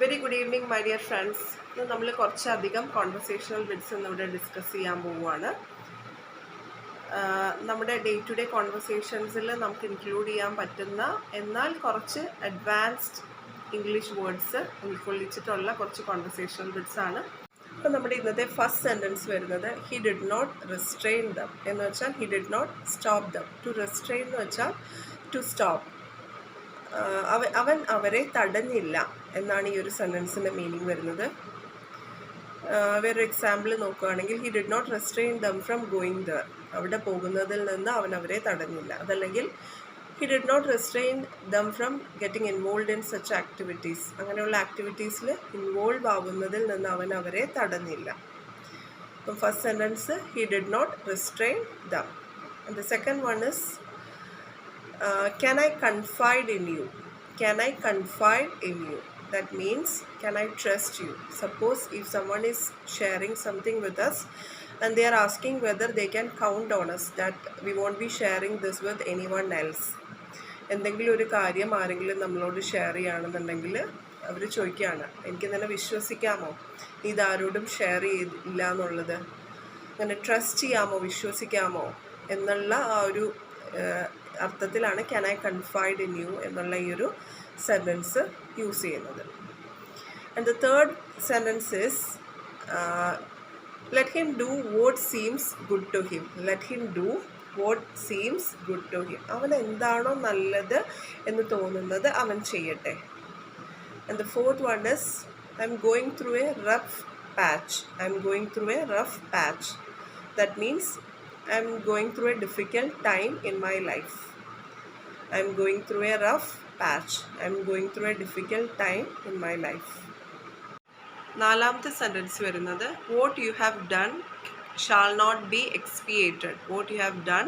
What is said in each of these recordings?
Very good evening my dear friends ഇന്ന് നമ്മൾ കുറച്ചധികം കോൺവെർസേഷണൽ ബിറ്റ്സ് ഇന്ന് ഇവിടെ ഡിസ്കസ് ചെയ്യാൻ പോവുകയാണ്. നമ്മുടെ ഡേ ടു ഡേ കോൺവെർസേഷൻസിൽ നമുക്ക് ഇൻക്ലൂഡ് ചെയ്യാൻ പറ്റുന്ന എന്നാൽ കുറച്ച് അഡ്വാൻസ്ഡ് ഇംഗ്ലീഷ് വേർഡ്സ് ഉൾക്കൊള്ളിച്ചിട്ടുള്ള കുറച്ച് കോൺവെർസേഷണൽ ബിറ്റ്സ് ആണ്. അപ്പോൾ നമ്മുടെ ഇന്നത്തെ ഫസ്റ്റ് സെന്റൻസ് വരുന്നത് he did not restrain them എന്ന് വെച്ചാൽ he did not stop them to restrain എന്ന് വെച്ചാൽ ടു സ്റ്റോപ്പ് അവൻ അവരെ തടഞ്ഞില്ല. എന്നാണ് ഈ ഒരു സെന്റൻസിന്റെ മീനിങ് വരുന്നത്. വേറൊരു എക്സാമ്പിൾ നോക്കുകയാണെങ്കിൽ he did not restrain them from going there അവിടെ പോകുന്നതിൽ നിന്ന് അവൻ അവരെ തടഞ്ഞില്ല. അതല്ലെങ്കിൽ he did not restrain them from getting involve in such activities അങ്ങനെയുള്ള ആക്ടിവിറ്റീസിൽ ഇൻവോൾവ് ആവുന്നതിൽ നിന്ന് അവൻ അവരെ തടഞ്ഞില്ല. അപ്പം first sentence he did not restrain them the second one is can I confide in you can I confide in you? That means, can I trust you? Suppose if someone is sharing something with us and they are asking whether they can count on us, that we won't be sharing this with anyone else. എന്തെങ്കിലും ഒരു കാര്യം ആരെങ്കിലും നമ്മളോട് share ചെയ്യുകയാണെന്നുണ്ടെങ്കിൽ അവർ ചോദിക്കുകയാണ് എനിക്ക് തന്നെ വിശ്വസിക്കാമോ? നീ ഇതാരോടും ഷെയർ ചെയ്തില്ല എന്നുള്ളത്? അങ്ങനെ ട്രസ്റ്റ് ചെയ്യാമോ? വിശ്വസിക്കാമോ? എന്നുള്ള ആ ഒരു അർത്ഥത്തിലാണ് can I confide in you എന്നുള്ള ഈ ഒരു സെന്റൻസ് യൂസ് ചെയ്യുന്നത്. And the third sentence is let him do what seems good to him let him do what seems good to him അവൻ എന്താണോ നല്ലത് എന്ന് തോന്നുന്നത് അവൻ ചെയ്യട്ടെ. And the fourth one is I'm going through a rough patch I'm going through a rough patch that means I'm going through a difficult time in my life. I'm going through a rough patch. I'm going through a difficult time in my life. നാലാമത്തെ sentence വരുന്നത് what you have done shall not be expiated what you have done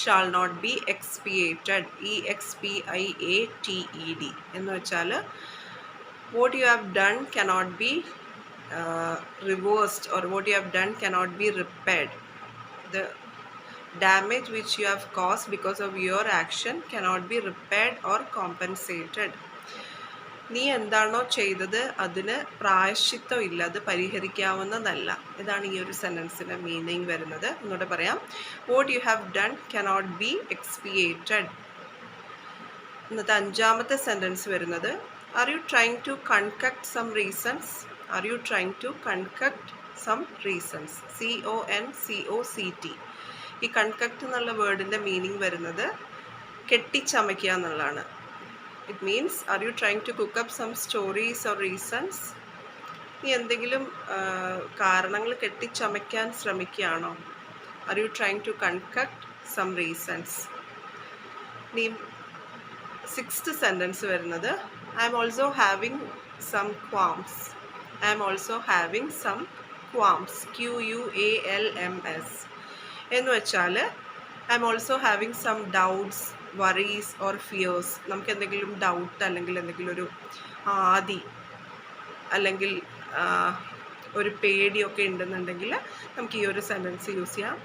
shall not be expiated E X P I A T E D എന്ന് വെച്ചാൽ what you have done cannot be uh, reversed or what you have done cannot be repaired the damage which you have caused because of your action cannot be repaired or compensated. നീ എന്താണോ ചെയ്തത് അതിന് പ്രായശ്ചിത്തം ഇല്ല അത് പരിഹരിക്കാവുന്നതല്ല. ഇതാണ് ഈ ഒരു സെന്റൻസിന്റെ മീനിങ് വരുന്നത്. ഇങ്ങോട്ട് പറയാം. What you have done cannot be expiated ഇന്നത്തെ അഞ്ചാമത്തെ സെന്റൻസ് വരുന്നത് are you trying to concoct some reasons are you trying to concoct some reasons C O N C O C T ഈ കൺകക്ട് എന്നുള്ള വേർഡിന്റെ meaning വരുന്നത് കെട്ടിച്ചമയ്ക്കുക എന്നുള്ളതാണ്. It means are you trying to cook up some stories or reasons നീ എന്തെങ്കിലും കാരണങ്ങൾ കെട്ടിച്ചമയ്ക്കാൻ ശ്രമിക്കുകയാണോ? Are you trying to concoct some reasons നീ സിക്സ്ത് സെന്റൻസ് വരുന്നത് I'm also having some qualms I'm also having some qualms Q U A L M S എന്ന് വെച്ചാൽ I'm also having some doubts worries or fears നമുക്ക് എന്തെങ്കിലും doubt അല്ലെങ്കിൽ എന്തെങ്കിലും ഒരു ആദി അല്ലെങ്കിൽ ഒരു പേടിയൊക്കെ ഉണ്ടെന്നുണ്ടെങ്കിൽ നമുക്ക് ഈ ഒരു സെന്റൻസ് യൂസ് ചെയ്യാം.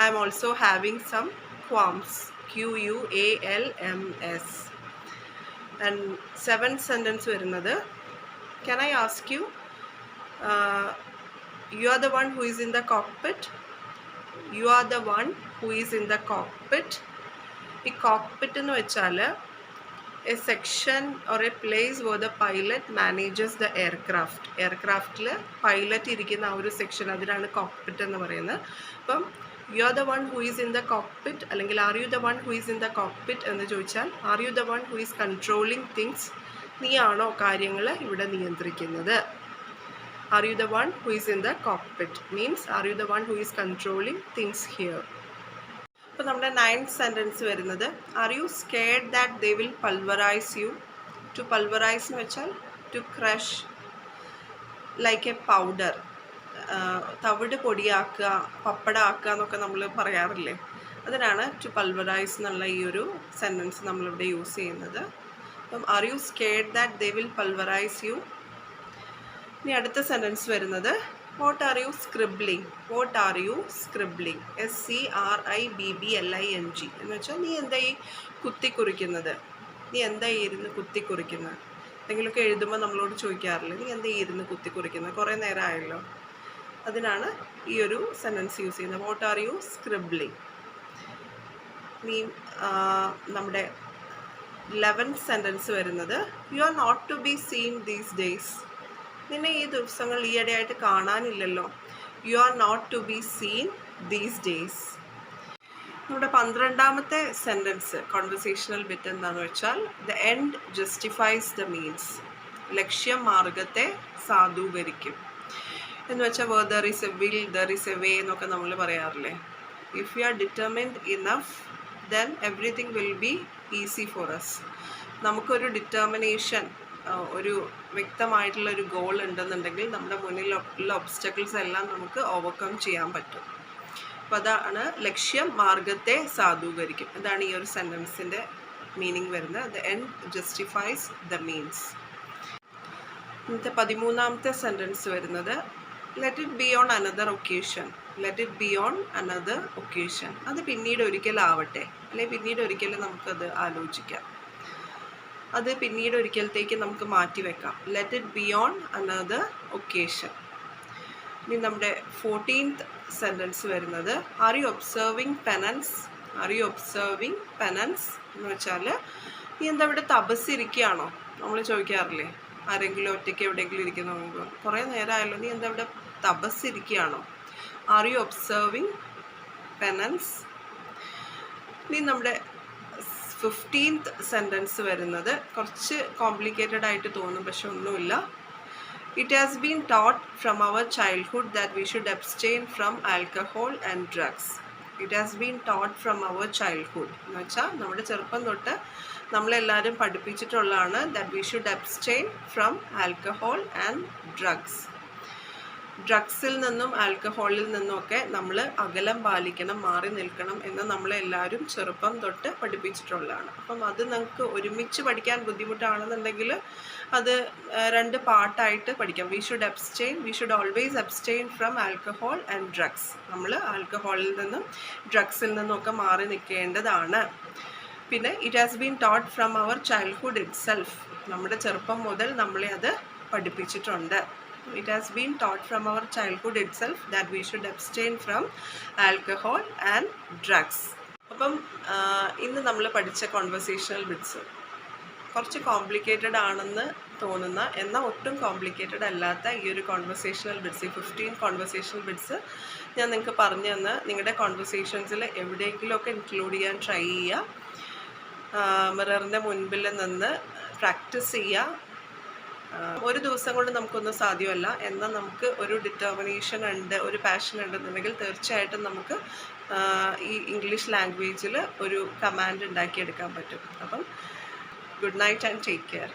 I'm also having some qualms Q U A L M S and seven sentence വരുന്നത് can I ask you you are the one who is in the cockpit you are the one who is in the cockpit ഈ cockpit എന്ന് വെച്ചാൽ a section or a place where the pilot manages the aircraft എയർക്രാഫ്റ്റിൽ pilot ഇരിക്കുന്ന ആ ഒരു section അതിനാണ് cockpit എന്ന് പറയുന്നത്. അപ്പം you are the one who is in the cockpit അല്ലെങ്കിൽ are you the one who is in the cockpit എന്ന് ചോദിച്ചാൽ are you the one who is controlling things നീയാണോ കാര്യങ്ങൾ ഇവിടെ നിയന്ത്രിക്കുന്നത്? Are you the one who is in the cockpit means are you the one who is controlling things here അപ്പോൾ നമ്മുടെ ninth sentence വരുന്നത് are you scared that they will pulverise you to pulverise എന്ന് വെച്ചാൽ to crush like a powder തവിട് പൊടിയാക്കുക പപ്പടമാക്കുക എന്നൊക്കെ നമ്മൾ പറയാറില്ലേ? അതിനാണ് ടു പൾവറൈസ് എന്നുള്ള ഈ ഒരു സെന്റൻസ് നമ്മളിവിടെ യൂസ് ചെയ്യുന്നത്. അപ്പം are you scared that they will pulverise you ഇനി അടുത്ത സെന്റൻസ് വരുന്നത് what are you scribbling what are you scribbling S C R I B B L I N G എന്ന് വെച്ചാൽ നീ എന്താ ഈ കുത്തിക്കുറിക്കുന്നത് നീ എന്താ ഇരുന്ന് കുത്തിക്കുറിക്കുന്നത് എന്തെങ്കിലുമൊക്കെ എഴുതുമ്പോൾ നമ്മളോട് ചോദിക്കാറില്ല നീ എന്താ ഇരുന്ന് കുത്തി കുറിക്കുന്നത്? കുറേ നേരമായല്ലോ അതിനാണ് ഈ ഒരു സെന്റൻസ് യൂസ് ചെയ്യുന്നത്. വാട്ട് ആർ യു സ്ക്രിബ്ലിംഗ് നീ നമ്മുടെ ലെവൻത്ത് സെന്റൻസ് വരുന്നത് you are not to be seen these days നിന്നെ ഈ ദിവസങ്ങൾ ഈയിടെയായിട്ട് കാണാനില്ലല്ലോ. You are not to be seen these days നമ്മുടെ പന്ത്രണ്ടാമത്തെ സെന്റൻസ് കോൺവെർസേഷണൽ ബിറ്റ് എന്താണെന്ന് വെച്ചാൽ the end justifies the means ലക്ഷ്യം മാർഗത്തെ സാധൂകരിക്കും. എന്ന് വെച്ചാൽ where there is a will there is a way എന്നൊക്കെ നമ്മൾ പറയാറില്ലേ? If you are determined enough then everything will be easy for us നമുക്കൊരു ഡിറ്റർമിനേഷൻ ഒരു വ്യക്തമായിട്ടുള്ള ഒരു ഗോൾ ഉണ്ടെന്നുണ്ടെങ്കിൽ നമ്മുടെ മുന്നിൽ ഉള്ള ഒബ്സ്റ്റക്കിൾസ് എല്ലാം നമുക്ക് ഓവർകം ചെയ്യാൻ പറ്റും. അപ്പോൾ അതാണ് ലക്ഷ്യം മാർഗത്തെ സാധൂകരിക്കും. അതാണ് ഈ ഒരു സെന്റൻസിന്റെ മീനിങ് വരുന്നത്. The end justifies the means ഇന്നത്തെ പതിമൂന്നാമത്തെ സെന്റൻസ് വരുന്നത് let it be on another occasion let it be on another occasion അത് പിന്നീട് ഒരിക്കലാവട്ടെ അല്ലെങ്കിൽ പിന്നീട് ഒരിക്കലും നമുക്കത് ആലോചിക്കാം. അത് പിന്നീട് ഒരിക്കലത്തേക്ക് നമുക്ക് മാറ്റി വെക്കാം. Let it be on another occasion ഇനി നമ്മുടെ ഫോർട്ടീൻത്ത് സെന്റൻസ് വരുന്നത് are you observing penance are you observing penance എന്ന് വെച്ചാൽ നീ എന്താ ഇവിടെ തപസ്സിരിക്കുകയാണോ? നമ്മൾ ചോദിക്കാറില്ലേ ആരെങ്കിലും ഒറ്റയ്ക്ക് എവിടെയെങ്കിലും ഇരിക്കുന്ന കുറേ നേരമായല്ലോ നീ എന്താ ഇവിടെ തപസ്സിരിക്കുകയാണോ? ആർ യു ഒബ്സേർവിങ് പെനൻസ് ഇനി നമ്മുടെ ഫിഫ്റ്റീൻത്ത് സെന്റൻസ് വരുന്നത്. കുറച്ച് കോംപ്ലിക്കേറ്റഡ് ആയിട്ട് തോന്നും പക്ഷെ ഒന്നുമില്ല. It has been taught from our childhood that we should abstain from alcohol and drugs it has been taught from our childhood എന്ന് വെച്ചാൽ നമ്മുടെ ചെറുപ്പം തൊട്ട് നമ്മളെല്ലാവരും പഠിപ്പിച്ചിട്ടുള്ളതാണ് that we should abstain from alcohol and drugs ഡ്രഗ്സിൽ നിന്നും ആൽക്കഹോളിൽ നിന്നുമൊക്കെ നമ്മൾ അകലം പാലിക്കണം മാറി നിൽക്കണം എന്ന് നമ്മളെല്ലാവരും ചെറുപ്പം തൊട്ട് പഠിപ്പിച്ചിട്ടുള്ളതാണ്. അപ്പം അത് നമുക്ക് ഒരുമിച്ച് പഠിക്കാൻ ബുദ്ധിമുട്ടാണെന്നുണ്ടെങ്കിൽ അത് രണ്ട് പാർട്ടായിട്ട് പഠിക്കാം. We should abstain we should always abstain from alcohol and drugs നമ്മൾ ആൽക്കഹോളിൽ നിന്നും ഡ്രഗ്സിൽ നിന്നുമൊക്കെ മാറി നിൽക്കേണ്ടതാണ്. പിന്നെ it has been taught from our childhood it നമ്മുടെ ചെറുപ്പം മുതൽ നമ്മളെ അത് പഠിപ്പിച്ചിട്ടുണ്ട്. It has been taught from our childhood itself that we should abstain from alcohol and drugs. അപ്പം ഇന്ന് നമ്മൾ പഠിച്ച കോൺവെർസേഷണൽ ബിറ്റ്സ് കുറച്ച് കോംപ്ലിക്കേറ്റഡ് ആണെന്ന് തോന്നുന്ന എന്നാൽ ഒട്ടും കോംപ്ലിക്കേറ്റഡ് അല്ലാത്ത ഈ ഒരു കോൺവെർസേഷണൽ ബിറ്റ്സ് ഈ ഫിഫ്റ്റീൻ കോൺവെർസേഷണൽ ബിറ്റ്സ് ഞാൻ നിങ്ങൾക്ക് പറഞ്ഞു തന്ന് നിങ്ങളുടെ കോൺവെർസേഷൻസിൽ എവിടെയെങ്കിലുമൊക്കെ ഇൻക്ലൂഡ് ചെയ്യാൻ ട്രൈ ചെയ്യുക. മിററിന്റെ മുൻപിൽ നിന്ന് പ്രാക്ടീസ് ചെയ്യുക. ഒരു ദിവസം കൊണ്ട് നമുക്കൊന്നും സാധ്യമല്ല. എന്നാൽ നമുക്ക് ഒരു ഡിറ്റർമിനേഷൻ ഉണ്ട് ഒരു പാഷൻ ഉണ്ടെന്നുണ്ടെങ്കിൽ തീർച്ചയായിട്ടും നമുക്ക് ഈ ഇംഗ്ലീഷ് ലാംഗ്വേജിൽ ഒരു കമാൻഡ് ഉണ്ടാക്കിയെടുക്കാൻ പറ്റും. അപ്പം good night and take care